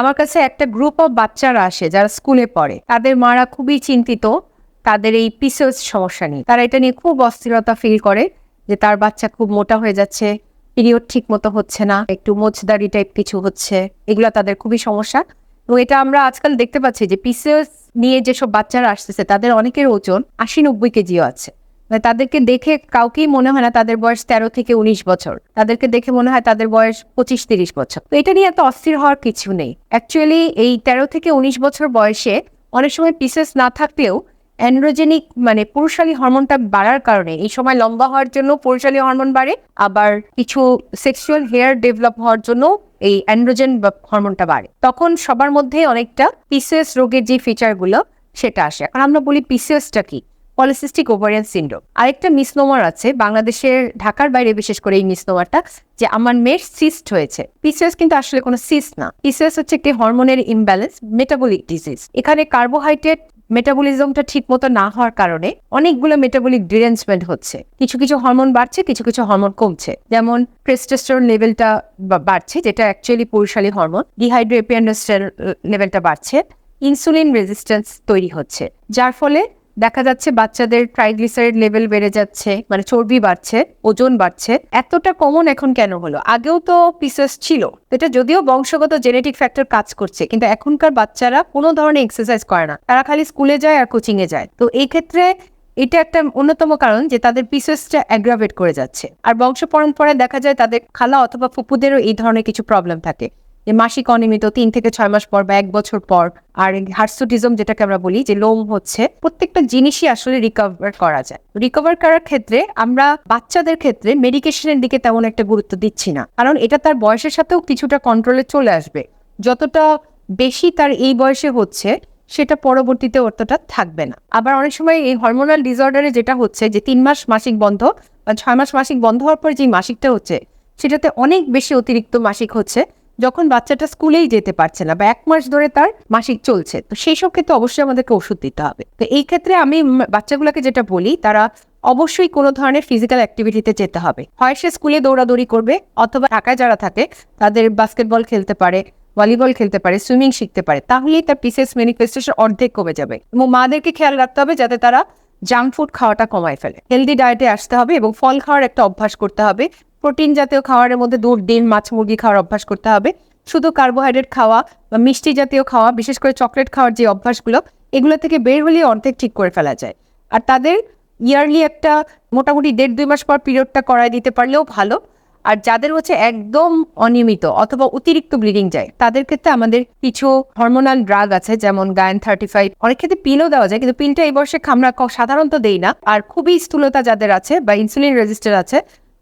আমার কাছে একটা গ্রুপ অফ বাচ্চারা আসে যারা স্কুলে পড়ে। তাদের মারা খুবই চিন্তিত, তাদের এই পিসিওস সমস্যা নিয়ে। তারা এটা নিয়ে খুব অস্থিরতা ফিল করে যে তার বাচ্চা খুব মোটা হয়ে যাচ্ছে পিরিয়ড ঠিক মতো হচ্ছে না, একটু মোচদারি টাইপ কিছু হচ্ছে, এগুলো তাদের খুবই সমস্যা। এবং এটা আমরা আজকাল দেখতে পাচ্ছি যে পিসিওস নিয়ে যেসব বাচ্চারা আসতেছে, তাদের অনেকের ওজন আশি নব্বই কেজিও আছে। মানে তাদেরকে দেখে কাউকেই মনে হয় না তাদের বয়স তেরো থেকে উনিশ বছর। তাদেরকে দেখে মনে হয় তাদের বয়স পঁচিশ তিরিশ বছর। তো এটা নিয়ে এত অস্থির হওয়ার কিছু নেই। অ্যাকচুয়ালি এই তেরো থেকে উনিশ বছর বয়সে অনেক সময় পিসেস না থাকলেও অ্যান্ড্রোজেনিক মানে পুরুষালী হরমোনটা বাড়ার কারণে, এই সময় লম্বা হওয়ার জন্য পুরুষালী হরমোন বাড়ে, আবার কিছু সেক্সুয়াল হেয়ার ডেভেলপ হওয়ার জন্য এই অ্যান্ড্রোজেন হরমোনটা বাড়ে। তখন সবার মধ্যে অনেকটা পিসিএস রোগের যে ফিচারগুলো সেটা আসে। এখন আমরা বলি পিসিএসটা কি? পলিসিস্টিক ওভারিয়ান সিন্ড্রোম আরেকটা মিসনোমার আছে বাংলাদেশের ঢাকার বাইরে, বিশেষ করে এই মিসনোমারটা যে আমার মেয়ের সিস্ট হয়েছে। পিসিএস কিন্তু আসলে কোনো সিস্ট না। পিসিএস হচ্ছে একটি হরমোনের ইমব্যালেন্স মেটাবলিক ডিজিজ এখানে কার্বোহাইড্রেট মেটাবলিজমটা ঠিক মতো না হওয়ার কারণে অনেকগুলো মেটাবলিক ডিরেঞ্জমেন্ট হচ্ছে। কিছু কিছু হরমোন বাড়ছে, কিছু কিছু হরমোন কমছে। যেমন প্রেস্টেস্টোরন লেভেলটা বাড়ছে, যেটা অ্যাকচুয়ালি পুরুষালী হরমোন ডিহাইড্রোপিয়ানোস্টের লেভেলটা বাড়ছে। ইনসুলিন রেজিস্ট্যান্স তৈরি হচ্ছে। যার ফলে দেখা যাচ্ছে বাচ্চাদের ট্রাইগ্লিসারাইড লেভেল বেড়ে যাচ্ছে মানে চর্বি বাড়ছে, ওজন বাড়ছে। এতটা কমন এখন কেন হলো? আগেও তো পিসেস ছিল। এটা যদিও বংশগত জেনেটিক ফ্যাক্টর কাজ করছে, কিন্তু এখনকার বাচ্চারা কোনো ধরনের এক্সারসাইজ করে না। তারা খালি স্কুলে যায় আর কোচিং এ যায়। তো এই ক্ষেত্রে এটা একটা অন্যতম কারণ যে তাদের পিসেসটা অ্যাগ্রাভেট করে যাচ্ছে। আর বংশ পরম্পরায় দেখা যায় তাদের খালা অথবা ফুপুদেরও এই ধরনের কিছু প্রবলেম থাকে। যে মাসিক অনিয়মিত তিন থেকে ছয় মাস পর বা এক বছর পর, আর হার্সুটিজম যেটাকে আমরা বলি, যে লোম হচ্ছে, প্রত্যেকটা জিনিসই আসলে রিকভার করা যায়। রিকভার করার ক্ষেত্রে আমরা বাচ্চাদের ক্ষেত্রে মেডিকেশনের দিকে তেমন একটা গুরুত্ব দিচ্ছি না। কারণ এটা তার বয়সের সাথেও কিছুটা কন্ট্রোলে চলে আসবে। যতটা বেশি তার এই বয়সে হচ্ছে, সেটা পরবর্তীতে অতটা থাকবে না। আবার অনেক সময় এই হরমোনাল ডিসঅর্ডারে যেটা হচ্ছে, যে তিন মাস মাসিক বন্ধ বা ছয় মাস মাসিক বন্ধ হওয়ার পর যে মাসিকটা হচ্ছে, সেটাতে অনেক বেশি অতিরিক্ত মাসিক হচ্ছে যখন বাচ্চাটা স্কুলেই যেতে পারছে না বা এক মাস ধরে তার মাসিক চলছে, তো সেই সব ক্ষেত্রে অবশ্যই আমাদেরকে ওষুধ দিতে হবে। তো এই ক্ষেত্রে আমি বাচ্চাগুলোকে যেটা বলি, তারা অবশ্যই কোনো ধরনের ফিজিক্যাল অ্যাক্টিভিটিতে যেতে হবে। হয় সে স্কুলে দৌড়াদৌড়ি করবে, অথবা ঢাকায় যারা থাকে, তাদের বাস্কেটবল খেলতে পারে ভলিবল খেলতে পারে সুইমিং শিখতে পারে, তাহলেই তার পিসেস ম্যানিফেস্টেশন অর্ধেক কমে যাবে। এবং মাদেরকে খেয়াল রাখতে হবে যাতে তারা জাঙ্ক ফুড খাওয়াটা কমায় ফেলে। হেলদি ডায়েটে আসতে হবে এবং ফল খাওয়ার একটা অভ্যাস করতে হবে প্রোটিন জাতীয় খাবারের মধ্যে দুধ, ডিম, মাছ, মুরগি খাওয়ার অভ্যাস করতে হবে। শুধু কার্বোহাইড্রেট খাওয়া বা মিষ্টি জাতীয় খাওয়া, বিশেষ করে চকলেট খাওয়ার যে অভ্যাসগুলো, এগুলো থেকে বের হলে অর্ধেক ঠিক করে ফেলা যায়। আর তাদের ইয়ারলি একটা মোটামুটি দেড় দুই মাস পর পিরিয়ডটা করায় দিতে পারলেও ভালো। আর যাদের হচ্ছে একদম অনিয়মিত অথবা অতিরিক্ত ব্লিডিং যায়, তাদের ক্ষেত্রে আমাদের কিছু হরমোনাল ড্রাগ আছে, যেমন গায়ন থার্টি ফাইভ। অনেক ক্ষেত্রে পিলও দেওয়া যায়, কিন্তু পিলটা এই বর্ষে আমরা সাধারণত দেই না। আর খুবই স্থূলতা যাদের আছে বা ইনসুলিন রেজিস্টার আছে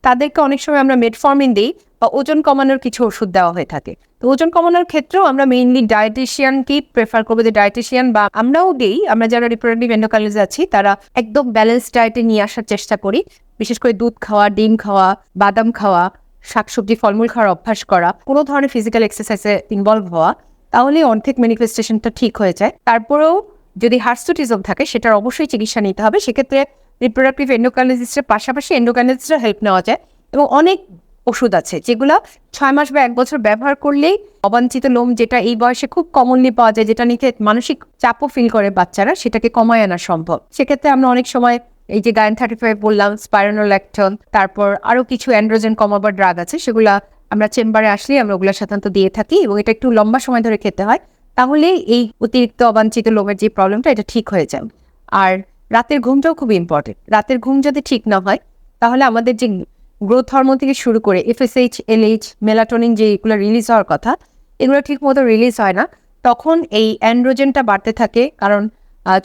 তাদেরকে অনেক সময় আমরা মেটফর্মিন দিই বা ওজন কমানোর কিছু ওষুধ দেওয়া হয়ে থাকে। তো ওজন কমানোর ক্ষেত্রেও আমরা মেইনলি ডায়েটিশিয়ানকেই প্রেফার করব যে ডায়েটিশিয়ান বা আমরাও দিই, আমরা যারা রিপ্রোডাক্টিভ এন্ডোকালজে আছি, তারা একদম ব্যালেন্স ডায়েটে নিয়ে আসার চেষ্টা করি। বিশেষ করে দুধ খাওয়া, ডিম খাওয়া, বাদাম খাওয়া, শাকসবজি, ফলমূল খাওয়ার অভ্যাস করা, কোনো ধরনের ফিজিক্যাল এক্সারসাইজে ইনভলভ হওয়া, তাহলে অর্ধেক ম্যানিফেস্টেশনটা ঠিক হয়ে যায়। তারপরেও যদি হার্সুটিজম থাকে, সেটার অবশ্যই চিকিৎসা নিতে হবে। সেক্ষেত্রে রিপ্রোডাক্টিভ এন্ডোকাইনোলজিস্টের পাশাপাশি এন্ডোকাইনোলজিস্টের হেল্প নেওয়া যায় এবং অনেক ওষুধ আছে যেগুলো ছয় মাস বা এক বছর ব্যবহার করলেই অবাঞ্ছিত লোম যেটা এই বয়সে খুব কমনলি পাওয়া যায়, যেটা নিতে মানসিক চাপও ফিল করে বাচ্চারা, সেটাকে কমায় আনা সম্ভব। সেক্ষেত্রে আমরা অনেক সময় এই যে গায়ন থার্টি ফাইভ বললাম স্পাইরোনোল্যাকটন তারপর আরও কিছু অ্যান্ড্রোজেন কমাবার ড্রাগ আছে, সেগুলো আমরা চেম্বারে আসলেই আমরা ওগুলো সাধারণত দিয়ে থাকি এবং এটা একটু লম্বা সময় ধরে খেতে হয়। তাহলে এই অতিরিক্ত অবাঞ্ছিত লোমের যে প্রবলেমটা এটা ঠিক হয়ে যায়। আর রাতের ঘুমটাও খুব ইম্পর্টেন্ট রাতের ঘুম যদি ঠিক না হয়, তাহলে আমাদের যে গ্রোথ হরমোন থেকে শুরু করে এফএসএইচ এলএইচ মেলাটোনিন যে এগুলো রিলিজ হওয়ার কথা, এগুলো ঠিক মতো রিলিজ হয় না। তখন এই অ্যান্ড্রোজেনটা বাড়তে থাকে, কারণ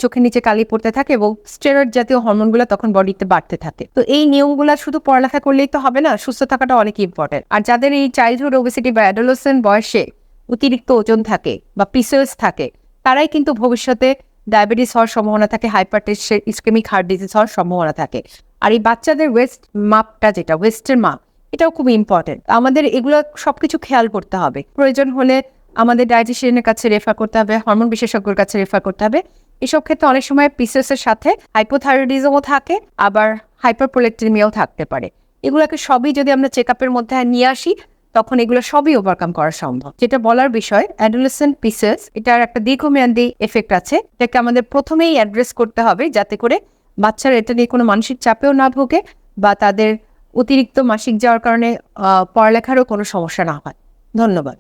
চোখের নিচে কালি পড়তে থাকে এবং স্টেরয়েড জাতীয় হরমোনগুলো তখন বডিতে বাড়তে থাকে। তো এই নিয়মগুলো শুধু পড়ালেখা করলেই তো হবে না, সুস্থ থাকাটা অনেক ইম্পর্টেন্ট আর যাদের এই চাইল্ডহুড ওবেসিটি বা অ্যাডোলোসেন্ট বয়সে অতিরিক্ত ওজন থাকে বা পিসেলস থাকে, তারাই কিন্তু ভবিষ্যতে ডায়াবেটিস হওয়ার সম্ভাবনা থাকে হাইপার টেস্টের ইস্কেমিক হার্ট ডিজিজ হওয়ার সম্ভাবনা থাকে। আর এই বাচ্চাদের ওয়েস্ট মাপটা যেটা, ওয়েস্টের মাপ, এটাও খুব ইম্পর্টেন্ট আমাদের এগুলো সবকিছু খেয়াল করতে হবে। প্রয়োজন হলে আমাদের ডায়েটিশিয়ানের কাছে রেফার করতে হবে হরমোন বিশেষজ্ঞের কাছে রেফার করতে হবে। এসব ক্ষেত্রে অনেক সময় পিসেসের সাথে হাইপোথাইরয়েডিজমও থাকে, আবার হাইপার প্রোলেক্টেমিয়াও থাকতে পারে। এগুলোকে সবই যদি আমরা চেক আপের মধ্যে নিয়ে আসি তখন এগুলো সবই ওভারকাম করা সম্ভব। যেটা বলার বিষয় অ্যাডোলেসেন্ট পিসেস এটার একটা দীর্ঘমেয়াদী এফেক্ট আছে। এটাকে আমাদের প্রথমেই অ্যাড্রেস করতে হবে যাতে করে বাচ্চারা এটা নিয়ে কোনো মানসিক চাপেও না ভোগে বা তাদের অতিরিক্ত মাসিক যাওয়ার কারণে পড়ালেখারও কোনো সমস্যা না হয়। ধন্যবাদ।